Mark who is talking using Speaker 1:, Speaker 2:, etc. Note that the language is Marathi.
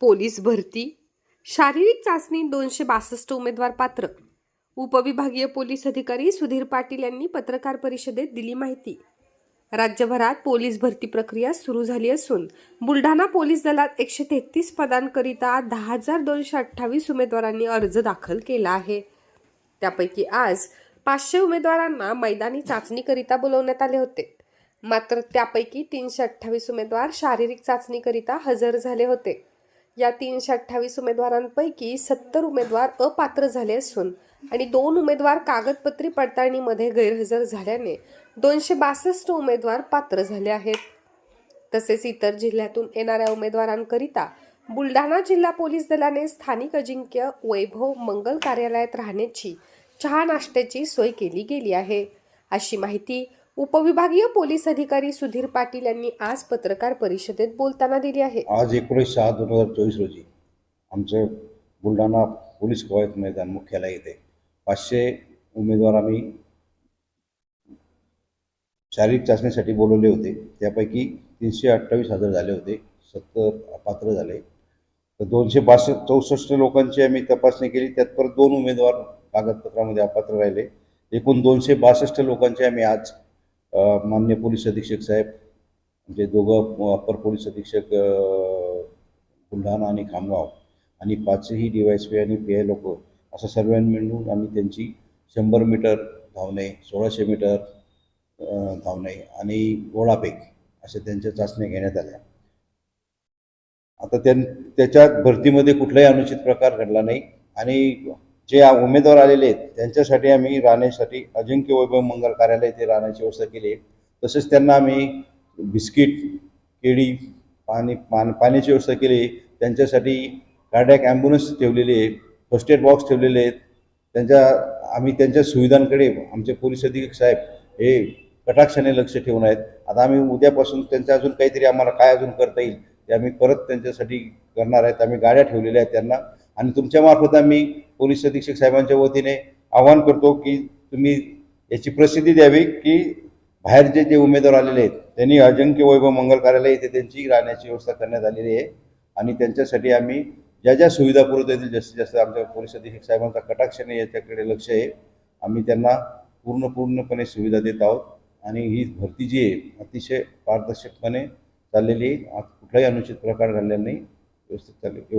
Speaker 1: Police भरती? शारीरिक चाचणी दोनशे बासष्ट उमेदवार पात्र. उपविभागीय पोलीस अधिकारी सुधीर पाटील यांनी पत्रकार परिषदेत दिली माहिती. राज्यभरात पोलीस भरती प्रक्रिया सुरू झाली असून बुलढाणा पोलीस दलात एकशे तेहतीस पदांकरिता दहा हजार दोनशे अठ्ठावीस उमेदवारांनी अर्ज दाखल केला आहे. त्यापैकी आज पाचशे उमेदवारांना मैदानी चाचणीकरिता बोलवण्यात आले होते. मात्र त्यापैकी तीनशे अठ्ठावीस उमेदवार शारीरिक चाचणीकरिता हजर झाले होते. या तीनशे अठ्ठावीस उमेदवारांपैकी सत्तर उमेदवार अपात्र झाले असून आणि दोन उमेदवार कागदपत्री पडताळणीमध्ये गैरहजर झाल्याने दोनशे बासष्ट उमेदवार पात्र झाले आहेत. तसेच इतर जिल्ह्यातून येणाऱ्या उमेदवारांकरिता बुलढाणा जिल्हा पोलीस दलाने स्थानिक अजिंक्य वैभव मंगल कार्यालयात राहण्याची चहा नाश्त्याची सोय केली गेली आहे. अशी माहिती उपविभागीय पोलीस अधिकारी सुधीर पाटील यांनी आज पत्रकार परिषदेत बोलताना दिली आहे.
Speaker 2: आज एकोणीस सहा दोन हजार चोवीस रोजी आमचं बुलढाणा पोलीस कवायत मैदान मुख्यालय येथे पाचशे उमेदवार आम्ही शारीरिक चाचणीसाठी बोलवले होते. त्यापैकी तीनशे अठ्ठावीस हजर झाले होते सत्तर अपात्र झाले. तर दोनशे बासष्ट चौसष्ट लोकांची आम्ही तपासणी केली. त्यात परत दोन उमेदवार कागदपत्रामध्ये अपात्र राहिले. एकूण दोनशे बासष्ट लोकांचे आम्ही आज मान्य पोलीस अधीक्षक साहेब जे दोघं अप्पर पोलीस अधीक्षक बुलढाणा आणि खामगाव आणि पाचही डी वाय एस पी आणि पी आय लोक असं सर्वांनी मिळून आम्ही त्यांची शंभर मीटर धावणे सोळाशे मीटर धावणे आणि गोळापेक अशा त्यांच्या चाचण्या घेण्यात आल्या. आता त्यां त्याच्या भरतीमध्ये कुठलाही अनुचित प्रकार घडला नाही आणि जे उमेदवार आलेले आहेत त्यांच्यासाठी आम्ही राहण्यासाठी अजिंक्य वैभव मंगल कार्यालय ते राहण्याची व्यवस्था केली आहे. तसेच त्यांना आम्ही बिस्किट केळी पाणी पान पाण्याची व्यवस्था केली आहे. त्यांच्यासाठी कार्डॅक ॲम्ब्युलन्स ठेवलेली आहे फर्स्ट एड बॉक्स ठेवलेले आहेत. त्यांच्या आम्ही त्यांच्या सुविधांकडे आमचे पोलीस अधीक्षक साहेब हे कटाक्षाने लक्ष ठेवून आहेत. आता आम्ही उद्यापासून त्यांच्या अजून काहीतरी आम्हाला काय अजून करता येईल ते आम्ही परत त्यांच्यासाठी करणार आहेत. आम्ही गाड्या ठेवलेल्या आहेत त्यांना. आणि तुमच्यामार्फत आम्ही पोलीस अधीक्षक साहेबांच्या वतीने आवाहन करतो की तुम्ही याची प्रसिद्धी द्यावी की बाहेरचे जे उमेदवार आलेले आहेत त्यांनी अजिंक्य वैभव मंगल कार्यालय इथे त्यांची राहण्याची व्यवस्था करण्यात आलेली आहे. आणि त्यांच्यासाठी आम्ही ज्या ज्या सुविधा पुरवता येतील जास्तीत जास्त आमच्या पोलीस अधीक्षक साहेबांचा कटाक्षाने याच्याकडे लक्ष आहे. आम्ही त्यांना पूर्ण पूर्णपणे सुविधा देत आहोत. आणि ही भरती जी आहे अतिशय पारदर्शकपणे चाललेली आहे. आज कुठलाही अनुचित प्रकार घडलेला नाही. व्यवस्थित चाललेली